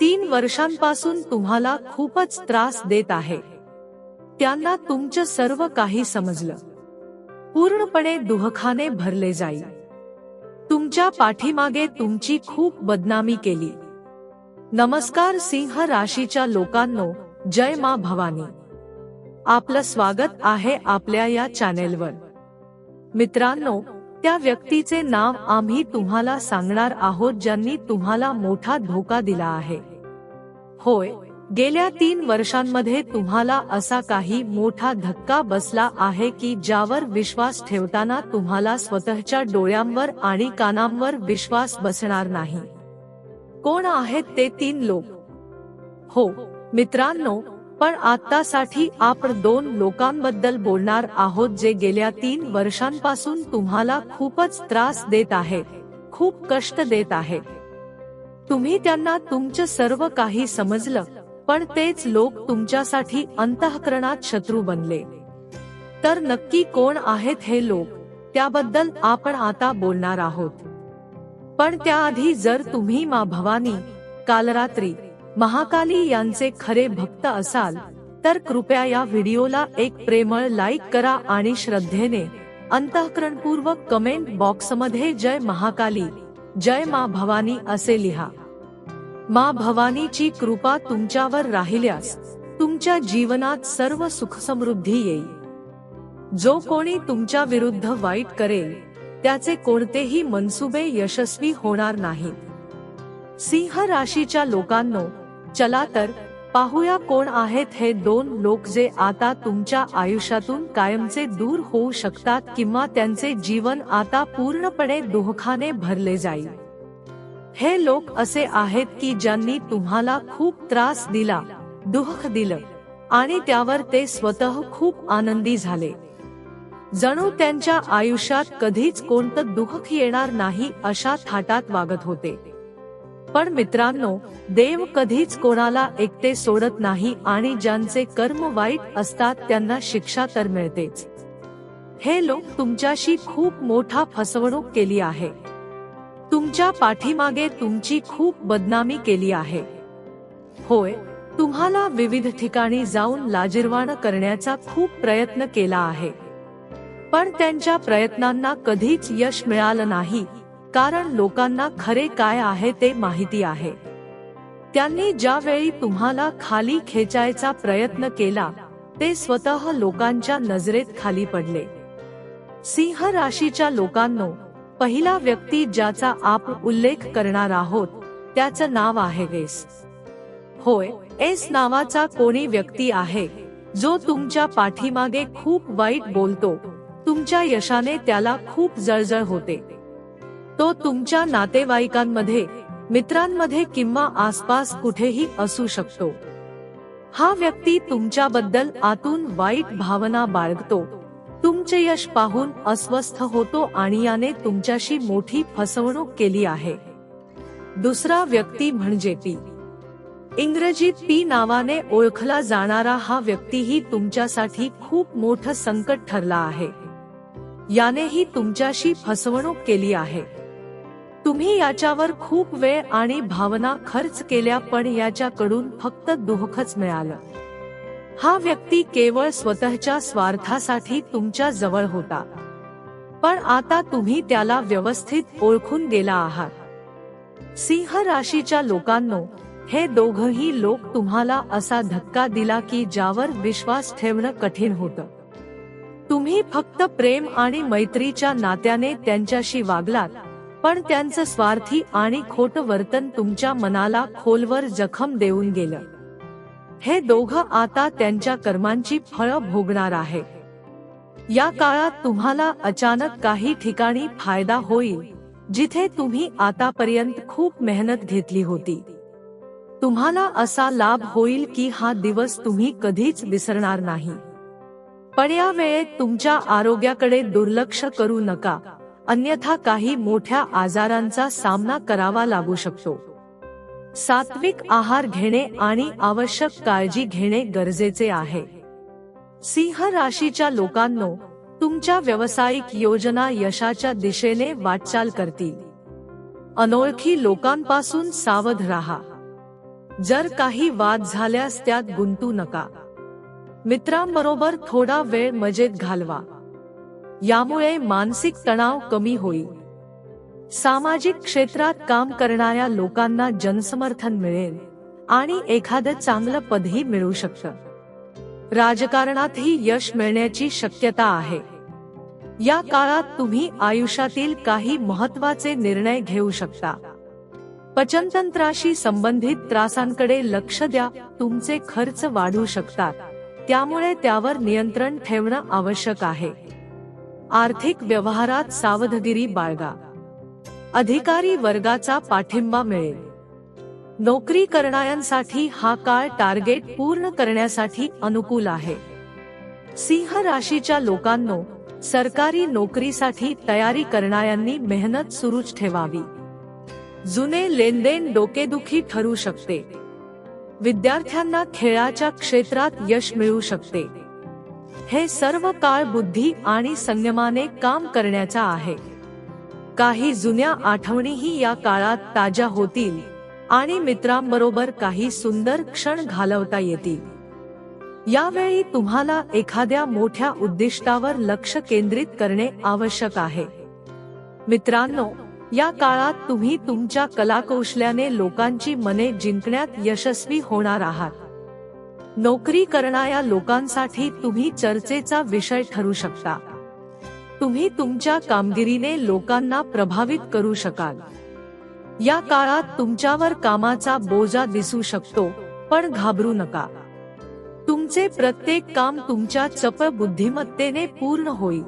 तीन वर्षांपासून तुम्हाला खूपच त्रास देत आहे. त्यांना तुमचं सर्व काही समजलं. पूर्णपणे दुहखाने भरले जाईल तुमच्या पाठीमागे तुमची खूप बदनामी केली. नमस्कार सिंह राशीच्या लोकांनो जय मा भवानी. आपलं स्वागत आहे आपल्या या चॅनेलवर. मित्रांनो त्या व्यक्तीचे नाव आम्ही तुम्हाला सांगणार आहोत ज्यांनी तुम्हाला मोठा धोका दिला आहे. होय गेल्या तीन वर्षांमध्ये तुम्हाला असा काही मोठा धक्का बसला आहे की ज्यावर विश्वास ठेवताना तुम्हाला स्वतःच्या डोळ्यांवर आणि कानांवर विश्वास बसणार नाही. कोण आहेत ते तीन लोक? हो मित्रांनो पण आत्तासाठी आपण दोन लोकांबद्दल बोलणार आहोत जे गेल्या तीन वर्षांपासून तुम्हाला खूपच त्रास देत आहे खूप कष्ट देत आहे. तुम्ही त्यांना तुमचं सर्व काही समजलं पण तेच लोक तुमच्यासाठी अंतःकरणात शत्रू बनले. तर नक्की कोण आहेत हे लोक त्याबद्दल आपण आता बोलणार आहोत. पण त्याआधी जर तुम्ही मा भवानी कालरात्री महाकाली यांचे खरे भक्त असाल तर कृपया या व्हिडिओला एक प्रेमळ लाईक करा आणि श्रद्धेने अंतःकरणपूर्वक कमेंट बॉक्समध्ये जय महाकाली जय मा भवानी असे लिहा. मा भवानीची कृपा तुमच्यावर राहिल्यास तुमच्या जीवनात सर्व सुखसमृद्धी येईल. जो कोणी तुमच्या विरुद्ध वाईट करेल त्याचे कोणतेही मनसुबे यशस्वी होणार नाहीत. सिंह राशीच्या लोकांनो चला तर पाहूया कोण आहेत हे दोन लोक जे आता तुमच्या आयुष्यातून कायमचे दूर होऊ शकतात किंवा त्यांचे जीवन आता पूर्णपणे दुःखाने भरले जाईल. हे लोक असे आहेत की ज्यांनी तुम्हाला खूप त्रास दिला दुःख दिलं आणि त्यावर ते स्वतः खूप आनंदी झाले. जणू त्यांच्या आयुष्यात कधीच कोणतं दुःख येणार नाही अशा थाटात वागत होते. पण मित्रांनो देव कधीच कोणाला एकटे सोडत नाही आणि ज्यांचे कर्म वाईट असतात त्यांना शिक्षा तर मिळतेच. हे लोक तुमच्याशी खूप मोठा फसवणूक केली आहे. तुमच्या पाठीमागे तुमची खूप बदनामी केली आहे. होय तुम्हाला विविध ठिकाणी जाऊन लाजिरवाण करण्याचा खूप प्रयत्न केला आहे. पण त्यांच्या प्रयत्नांना कधीच यश मिळालं नाही. कारण लोकांना खरे काय आहे ते माहिती आहे. त्यांनी ज्यावेळी तुम्हाला खाली खेचायचा प्रयत्न केला ते स्वतः लोकांच्या नजरेत खाली पडले. सिंह राशीच्या लोकांनो पहिला व्यक्ती ज्याचा आप उल्लेख करणार आहोत त्याचं नाव आहे एस. होय एस नावाचा कोणी व्यक्ती आहे जो तुमच्या पाठीमागे खूप वाईट बोलतो तुमच्या यशाने त्याला खूप जळजळ होते. तो तुमच्या नातेवाईकांमध्ये मित्रांमध्ये किंवा आसपास कुठेही असू शकतो. हा व्यक्ती तुमच्याबद्दल आतून वाईट भावना बाळगतो. तुमचे यश पाहून अस्वस्थ होतो आणि याने तुमच्याशी मोठी फसवणूक केली आहे. दुसरा व्यक्ती म्हणजे पी इंग्रजीत पी नावाने ओळखला जाणारा हा व्यक्तीही तुमच्यासाठी खूप मोठं संकट ठरला आहे. यानेही तुमच्याशी फसवणूक केली आहे. तुम्ही याच्यावर खूप वेळ आणि भावना खर्च केल्या पण याच्याकडून फक्त दुःखच मिळालं. हा व्यक्ती केवळ स्वतःच्या स्वार्थासाठी तुमच्या जवळ होता. पण आता तुम्ही त्याला व्यवस्थित ओळखून गेला आहात. सिंह राशीच्या लोकांनो हे दोघही लोक तुम्हाला असा धक्का दिला की ज्यावर विश्वास ठेवणं कठीण होतं. तुम्ही फक्त प्रेम आणि मैत्रीच्या नात्याने त्यांच्याशी वागलात पण त्यांचं स्वार्थी आणि खोट वर्तन तुमच्या मनाला खोलवर जखम देऊन गेलं. हे दोघं आता त्यांच्या कर्मांची फळं भोगणार आहे. या काळात तुम्हाला अचानक काही ठिकाणी फायदा होईल जिथे तुम्ही आतापर्यंत खूप मेहनत घेतली होती. तुम्हाला असा लाभ होईल की हा दिवस तुम्ही कधीच विसरणार नाही. पण या वेळेत तुमच्या आरोग्याकडे दुर्लक्ष करू नका. अन्यथा काही मोठ्या आजारांचा सामना करावा लागू शकतो. सात्विक आहार घेणे आणि आवश्यक काळजी घेणे गरजेचे आहे. सिंह राशीच्या लोकांनो तुमच्या व्यावसायिक योजना यशाच्या दिशेने वाटचाल करतील. अनोळखी लोकांपासून सावध राहा. जर काही वाद झाल्यास त्यात गुंतू नका. मित्रांबरोबर थोडा वेळ मजेत घालवा. यामुळे मानसिक तणाव कमी होईल. सामाजिक क्षेत्रात काम करणाऱ्या लोकांना जनसमर्थन मिळेल आणि एखादं चांगलं पदही मिळू शकतं. राजकारणातही यश मिळण्याची शक्यता आहे. या काळात तुम्ही आयुष्यातील काही महत्त्वाचे निर्णय घेऊ शकता. पचनतंत्राशी संबंधित त्रासांकडे लक्ष द्या तुमचे खर्च वाढू शकतात. त्यामुळे त्यावर नियंत्रण ठेवणं आवश्यक आहे. आर्थिक व्यवहारात सावधगिरी बाळगा. अधिकारी वर्गाचा पाठिंबा मिळेल. नोकरी करणाऱ्यांसाठी हा काळ टार्गेट पूर्ण करण्यासाठी अनुकूल आहे. सिंह राशीच्या लोकांनो सरकारी नोकरीसाठी तयारी करणाऱ्यांनी मेहनत सुरूच ठेवावी. जुने लेनदेन डोकेदुखी ठरू शकते. विद्यार्थ्यांना खेळाच्या क्षेत्रात यश मिळू शकते. हे सर्व काळ बुद्धी आणि संयमाने काम करण्याचा आहे. काही जुन्या आठवणीही या काळात ताज्या होतील आणि मित्रांबरोबर काही सुंदर क्षण घालवता येतील. यावेळी तुम्हाला एखाद्या मोठ्या उद्दिष्टावर लक्ष केंद्रित करणे आवश्यक आहे. मित्रांनो या काळात तुम्ही तुमच्या कलाकौशल्याने लोकांची मने जिंकण्यात यशस्वी होणार आहात. नोकरी करणाऱ्या लोकांसाठी तुम्ही चर्चेचा विषय ठरू शकता. तुम्ही तुमच्या कामगिरीने लोकांना प्रभावित करू शकाल. या काळात तुमच्यावर कामाचा बोजा दिसू शकतो पण घाबरू नका. तुमचे प्रत्येक काम तुमच्या चपळ बुद्धिमत्तेने पूर्ण होईल.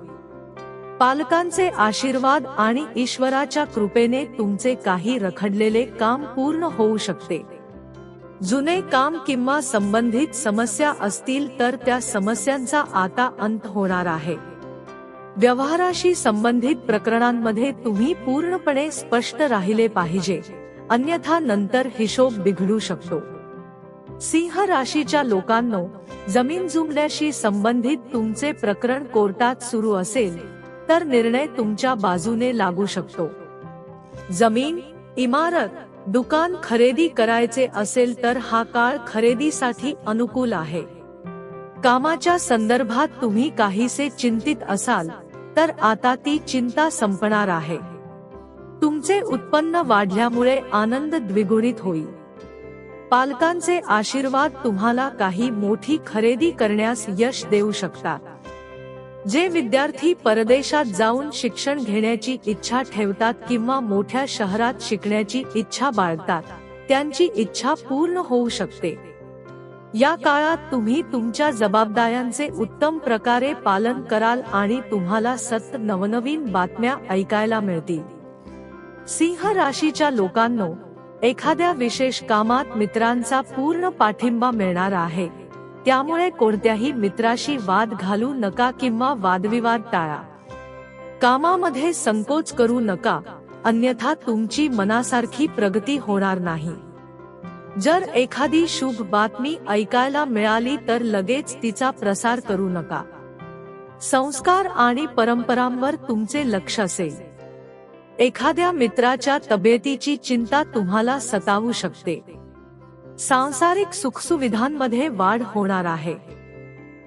पालकांचे आशीर्वाद आणि ईश्वराच्या कृपेने तुमचे काही रखडलेले काम पूर्ण होऊ शकते. जुने काम किंवा संबंधित समस्या असतील तर त्या समस्यांचा आता अंत होणार आहे. व्यवहाराशी संबंधित प्रकरणांमध्ये तुम्ही पूर्णपणे स्पष्ट राहिले पाहिजे. अन्यथा नंतर हिशोब बिघडू शकतो. सिंह राशीच्या लोकांनो जमीन जुमल्याशी संबंधित तुमचे प्रकरण कोर्टात सुरू असेल तर निर्णय तुमच्या बाजूने लागू शकतो. जमीन इमारत दुकान खरेदी करायचे असेल तर हा काळ खरेदीसाठी अनुकूल आहे. कामाच्या संदर्भात तुम्ही काहीसे चिंतित असाल तर आता ती चिंता संपणार आहे. तुमचे उत्पन्न वाढल्यामुळे आनंद द्विगुणित होईल. पालकांचे आशीर्वाद तुम्हाला काही मोठी खरेदी करण्यास यश देऊ शकतात. जे विद्यार्थी परदेशात जाऊन शिक्षण घेण्याची इच्छा ठेवतात किंवा मोठ्या शहरात शिकण्याची इच्छा बाळगतात त्यांची इच्छा पूर्ण होऊ शकते. या काळात तुम्ही तुमच्या जबाबदाऱ्यांचे उत्तम प्रकारे पालन कराल आणि तुम्हाला सत नवनवीन बातम्या ऐकायला मिळतील. सिंह राशीच्या लोकांनो एखाद्या विशेष कामात मित्रांचा पूर्ण पाठिंबा मिळणार आहे. त्यामुळे कोणत्याही मित्राशी वाद घालू नका किंवा वादविवाद टाळा. कामामध्ये संकोच करू नका अन्यथा तुमची मनासारखी प्रगती होणार नाही. जर एखादी शुभ बातमी ऐकायला मिळाली तर लगेच तिचा प्रसार करू नका. संस्कार आणि परंपरांवर तुमचे लक्ष असेल. एखाद्या मित्राच्या तब्येतीची चिंता तुम्हाला सतावू शकते. सांसारिक सुखसुविधांमध्ये वाढ होणार आहे.